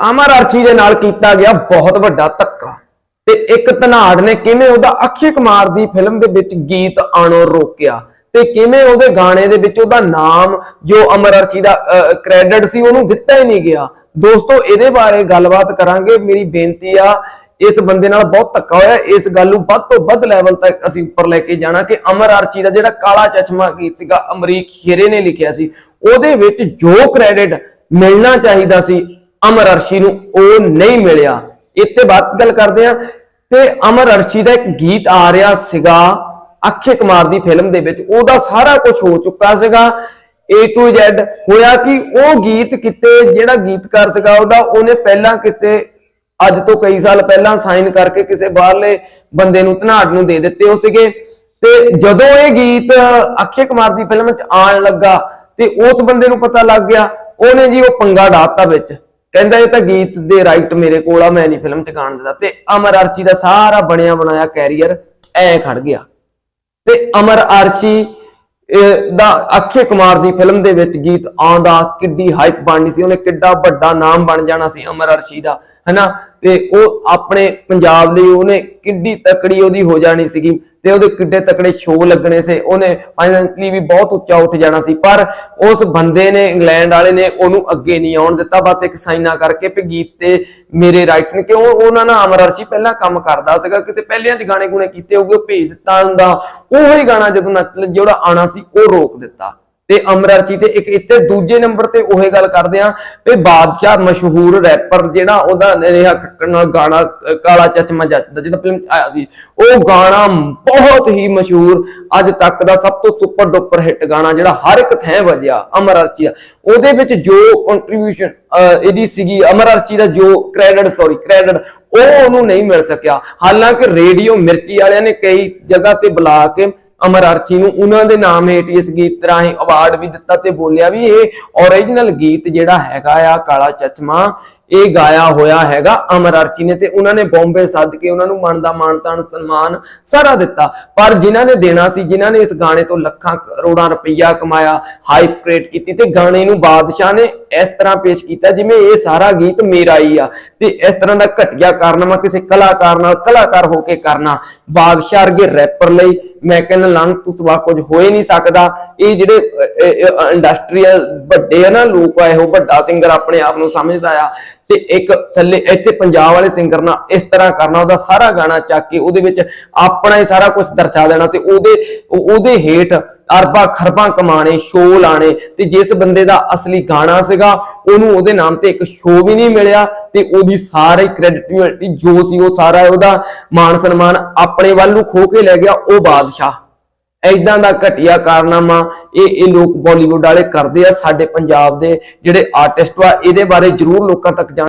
ਅਮਰ ਅਰਸ਼ੀ ਦੇ ਨਾਲ ਕੀਤਾ ਗਿਆ ਬਹੁਤ ਵੱਡਾ ਧੱਕਾ। ਤੇ ਇੱਕ ਧਨਾੜ ਨੇ ਕਿਵੇਂ ਉਹਦਾ ਅਕਸ਼ੇ ਕੁਮਾਰ ਦੀ ਫਿਲਮ ਦੇ ਵਿੱਚ ਗੀਤ ਆਣੋ ਰੋਕਿਆ? ਤੇ ਕਿਵੇਂ ਉਹਦੇ ਗਾਣੇ ਦੇ ਵਿੱਚ ਉਹਦਾ ਨਾਮ, ਜੋ ਅਮਰ ਅਰਸ਼ੀ ਦਾ ਕ੍ਰੈਡਿਟ ਸੀ, ਉਹਨੂੰ ਦਿੱਤਾ ਹੀ ਨਹੀਂ ਗਿਆ? ਦੋਸਤੋ, ਇਹਦੇ ਬਾਰੇ ਗੱਲਬਾਤ ਕਰਾਂਗੇ। ਮੇਰੀ ਬੇਨਤੀ ਆ, ਇਸ ਬੰਦੇ ਨਾਲ ਬਹੁਤ ਧੱਕਾ ਹੋਇਆ। ਇਸ ਗੱਲ ਨੂੰ ਵੱਧ ਤੋਂ ਵੱਧ ਲੈਵਲ ਤੱਕ ਅਸੀਂ ਉੱਪਰ ਲੈ ਕੇ ਜਾਣਾ ਕਿ ਅਮਰ ਅਰਚੀ ਦਾ ਜਿਹੜਾ ਕਾਲਾ ਚਸ਼ਮਾ ਗੀਤ ਸੀਗਾ, ਅਮਰੀਕ ਖੇਰੇ ਨੇ ਲਿਖਿਆ ਸੀ, ਉਹਦੇ ਵਿੱਚ ਜੋ ਕ੍ਰੈਡਿਟ ਮਿਲਣਾ ਚਾਹੀਦਾ ਸੀ ਅਮਰ ਅਰਸ਼ੀ ਨੂੰ ਉਹ ਨਹੀਂ ਮਿਲਿਆ। ਇੱਥੇ ਬਾਤ ਗੱਲ ਕਰਦੇ ਆ ਤੇ ਅਮਰ ਅਰਸ਼ੀ ਦਾ ਇੱਕ ਗੀਤ ਆ ਰਿਹਾ ਸੀਗਾ ਅਕਸ਼ੇ ਕੁਮਾਰ ਦੀ ਫਿਲਮ ਦੇ ਵਿੱਚ। ਉਹਦਾ ਸਾਰਾ ਕੁਝ ਹੋ ਚੁੱਕਾ ਸੀਗਾ। A to Z ਹੋਇਆ ਕਿ ਉਹ ਗੀਤ ਕਿਤੇ, ਜਿਹੜਾ ਗੀਤਕਾਰ ਸੀਗਾ ਉਹਦਾ, ਉਹਨੇ ਪਹਿਲਾਂ ਕਿਸੇ, ਅੱਜ ਤੋਂ ਕਈ ਸਾਲ ਪਹਿਲਾਂ ਸਾਈਨ ਕਰਕੇ ਕਿਸੇ ਬਾਹਰਲੇ ਬੰਦੇ ਨੂੰ ਧਨਾੜ ਨੂੰ ਦੇ ਦਿੱਤੇ ਉਹ ਸੀਗੇ। ਤੇ ਜਦੋਂ ਇਹ ਗੀਤ ਅਕਸ਼ੇ ਕੁਮਾਰ ਦੀ ਫਿਲਮ 'ਚ ਆਉਣ ਲੱਗਾ ਤੇ ਉਸ ਬੰਦੇ ਨੂੰ ਪਤਾ ਲੱਗ ਗਿਆ, ਉਹਨੇ ਜੀ ਉਹ ਪੰਗਾ ਡਾਤਾ ਵਿੱਚ। ਕਹਿੰਦਾ ਇਹ ਤਾਂ ਗੀਤ ਦੇ ਰਾਈਟ ਮੇਰੇ ਕੋਲ ਆ, ਮੈਂ ਨਹੀਂ ਫਿਲਮ 'ਚ ਗਾਣ ਦਿੰਦਾ। ਤੇ ਅਮਰ ਅਰਸ਼ੀ ਦਾ ਸਾਰਾ ਬਣਿਆ ਬਣਾਇਆ ਕੈਰੀਅਰ ਐ ਖੜ ਗਿਆ। ਤੇ ਅਮਰ ਆਰਸ਼ੀ ਦਾ ਅਕਸ਼ੇ ਕੁਮਾਰ ਦੀ ਫਿਲਮ ਦੇ ਵਿੱਚ ਗੀਤ ਆਉਂਦਾ, ਕਿੱਡੀ ਹਾਈਪ ਬਣਨੀ ਸੀ, ਉਹਨੇ ਕਿੱਡਾ ਵੱਡਾ ਨਾਮ ਬਣ ਜਾਣਾ ਸੀ ਅਮਰ ਅਰਸ਼ੀ ਦਾ। ਹਨਾ? ਤੇ ਉਹ ਆਪਣੇ ਪੰਜਾਬ ਲਈ ਉਹਨੇ ਕਿੱਡੀ ਤਕੜੀ ਉਹਦੀ ਹੋ ਜਾਣੀ ਸੀਗੀ ਤੇ ਉਹਦੇ ਕਿੱਡੇ ਤਕੜੇ ਸ਼ੋਅ ਲੱਗਣੇ ਸੀ। ਉਹਨੇ ਫਾਈਨੈਂਸ਼ਲੀ ਵੀ ਬਹੁਤ ਉੱਚਾ ਉੱਠ ਜਾਣਾ ਸੀ। ਪਰ ਉਸ ਬੰਦੇ ਨੇ, ਇੰਗਲੈਂਡ ਵਾਲੇ ਨੇ ਉਹਨੂੰ ਅੱਗੇ ਨਹੀਂ ਆਉਣ ਦਿੱਤਾ। ਬਸ ਇੱਕ ਸਾਈਨਾ ਕਰਕੇ ਵੀ ਗੀਤ ਤੇ ਮੇਰੇ ਰਾਈਟਸ ਨੇ। ਕਿਉਂ? ਉਹਨਾਂ ਨਾਲ ਅਮਰ ਪਹਿਲਾਂ ਕੰਮ ਕਰਦਾ ਸੀਗਾ। ਕਿਤੇ ਪਹਿਲਿਆਂ ਦੇ ਗਾਣੇ ਗੁਣੇ ਕੀਤੇ ਹੋਗੇ ਉਹ ਭੇਜ ਦਿੱਤਾ ਹੁੰਦਾ। ਉਹੋ ਹੀ ਗਾਣਾ ਜਦੋਂ ਨੱਚ ਜਿਹੜਾ ਆਣਾ ਸੀ, ਉਹ ਰੋਕ ਦਿੱਤਾ। ਤੇ ਅਮਰ ਤੇ ਇੱਕ ਇੱਥੇ ਦੂਜੇ ਨੰਬਰ ਤੇ ਉਹੇ ਗੱਲ ਕਰਦੇ ਆ ਵੀ ਬਾਦਸ਼ਾਹ ਮਸ਼ਹੂਰ ਰੈਪਰ ਜਿਹੜਾ ਉਹਦਾ ਨੇਹਾ ਕੱਕੜ ਨਾਲ ਗਾਣਾ ਕਾਲਾ ਚਸ਼ਮਾ ਜੱਟ ਜਿਹੜਾ ਫਿਲਮ ਆਇਆ ਸੀ, ਉਹ ਗਾਣਾ ਬਹੁਤ ਹੀ ਮਸ਼ਹੂਰ ਅੱਜ ਤੱਕ ਦਾ ਸਭ ਤੋਂ ਸੁਪਰ ਡੁਪਰ ਹਿੱਟ ਗਾਣਾ ਜਿਹੜਾ ਹਰ ਇੱਕ ਥੈਂ ਵੱਜਿਆ ਅਮਰ ਅਰਚੀ ਦਾ। ਉਹਦੇ ਵਿੱਚ ਜੋ ਕੰਟਰੀਬਿਊਸ਼ਨ ਇਹਦੀ ਸੀਗੀ ਅਮਰ ਦਾ ਜੋ ਕ੍ਰੈਡਿਟ ਸੌਰੀ ਕ੍ਰੈਡਿਟ ਉਹ ਉਹਨੂੰ ਨਹੀਂ ਮਿਲ ਸਕਿਆ। ਹਾਲਾਂਕਿ ਰੇਡੀਓ ਮਿਰਚੀ ਵਾਲਿਆਂ ਨੇ ਕਈ ਜਗ੍ਹਾ ਤੇ ਬੁਲਾ ਕੇ ਅਮਰ ਅਰਚੀ ਨੂੰ ਉਹਨਾਂ ਦੇ ਨਾਮ ਹੇਠ ਇਸ ਗੀਤ ਰਾਹੀਂ ਅਵਾਰਡ ਵੀ ਦਿੱਤਾ ਤੇ ਬੋਲਿਆ ਵੀ ਇਹ ਓਰੀਜਨਲ ਗੀਤ ਜਿਹੜਾ ਹੈਗਾ ਆ ਕਾਲਾ ਚਸ਼ਮਾ ਇਹ ਗਾਇਆ ਹੋਇਆ ਹੈਗਾ ਅਮਰ ਅਰਚੀ ਨੇ ਤੇ ਉਹਨਾਂ ਨੇ ਬੰਬੇ ਸੱਦ ਕੇ ਉਹਨਾਂ ਨੂੰ ਮਨ ਦਾ ਮਾਣ ਤਾਣ ਸਨਮਾਨ ਸਾਰਾ ਦਿੱਤਾ। ਪਰ ਜਿਨ੍ਹਾਂ ਨੇ ਦੇਣਾ ਸੀ, ਜਿਨ੍ਹਾਂ ਨੇ ਇਸ ਗਾਣੇ ਤੋਂ ਲੱਖਾਂ ਕਰੋੜਾਂ ਰੁਪਈਆ ਕਮਾਇਆ ਹਾਈਪ ਕ੍ਰੀਏਟ ਕੀਤੀ ਤੇ ਗਾਣੇ ਨੂੰ ਬਾਦਸ਼ਾਹ ਨੇ ਇਸ ਤਰ੍ਹਾਂ ਪੇਸ਼ ਕੀਤਾ ਜਿਵੇਂ ਇਹ ਸਾਰਾ ਗੀਤ ਮੇਰਾ ਹੀ ਆ। ਤੇ ਇਸ ਤਰ੍ਹਾਂ ਦਾ ਘਟੀਆ ਕਾਰਨਾਮਾ ਕਿਸੇ ਕਲਾਕਾਰ ਨਾਲ ਕਲਾਕਾਰ ਹੋ ਕੇ ਕਰਨਾ। ਬਾਦਸ਼ਾਹ ਵਰਗੇ ਰੈਪਰ ਲਈ ਮੈਂ ਕਹਿੰਦਾ ਲੰਗ ਤੋਂ ਸਵਾ ਕੁਝ ਹੋ ਹੀ ਨਹੀਂ ਸਕਦਾ। ਇਹ ਜਿਹੜੇ ਇੰਡਸਟਰੀਅਲ ਵੱਡੇ ਆ ਨਾ, ਲੋਕ ਆ, ਇਹੋ ਵੱਡਾ ਸਿੰਗਰ ਆਪਣੇ ਆਪ ਨੂੰ ਸਮਝਦਾ ਆ। ਤੇ ਇੱਕ ਥੱਲੇ ਇੱਥੇ ਪੰਜਾਬ ਵਾਲੇ ਸਿੰਗਰ ਨਾਲ ਇਸ ਤਰ੍ਹਾਂ ਕਰਨਾ, ਉਹਦਾ ਸਾਰਾ ਗਾਣਾ ਚੱਕ ਕੇ ਉਹਦੇ ਵਿੱਚ ਆਪਣਾ ਹੀ ਸਾਰਾ ਕੁਝ ਦਰਸਾ ਦੇਣਾ ਤੇ ਉਹਦੇ ਉਹਦੇ ਹੇਠ ਅਰਬਾਂ ਖਰਬਾਂ ਕਮਾਣੇ ਸ਼ੋਅ ਲਾਣੇ ਤੇ ਜਿਸ ਬੰਦੇ ਦਾ ਅਸਲੀ ਗਾਣਾ ਸੀਗਾ, ਉਹਨੂੰ ਉਹਦੇ ਨਾਮ ਤੇ ਇੱਕ ਸ਼ੋਅ ਵੀ ਨਹੀਂ ਮਿਲਿਆ ਤੇ ਉਹਦੀ ਸਾਰੀ ਕ੍ਰੈਡਿਟਿਬਿਲਿਟੀ ਜੋ ਸੀ ਉਹ ਸਾਰਾ ਉਹਦਾ ਮਾਣ ਸਨਮਾਨ ਆਪਣੇ ਵੱਲ ਨੂੰ ਖੋ ਕੇ ਲੈ ਗਿਆ ਉਹ ਬਾਦਸ਼ਾਹ। ਐਦਾਂ ਦਾ ਘਟੀਆ ਕਾਰਨਾਮਾ ਇਹ ਇਹ ਲੋਕ ਬਾਲੀਵੁੱਡ ਵਾਲੇ ਕਰਦੇ ਆ, ਸਾਡੇ ਪੰਜਾਬ ਦੇ ਜਿਹੜੇ ਆਰਟਿਸਟ ਆ ਇਹਦੇ ਬਾਰੇ ਜ਼ਰੂਰ ਲੋਕਾਂ ਤੱਕ ਜਾਣ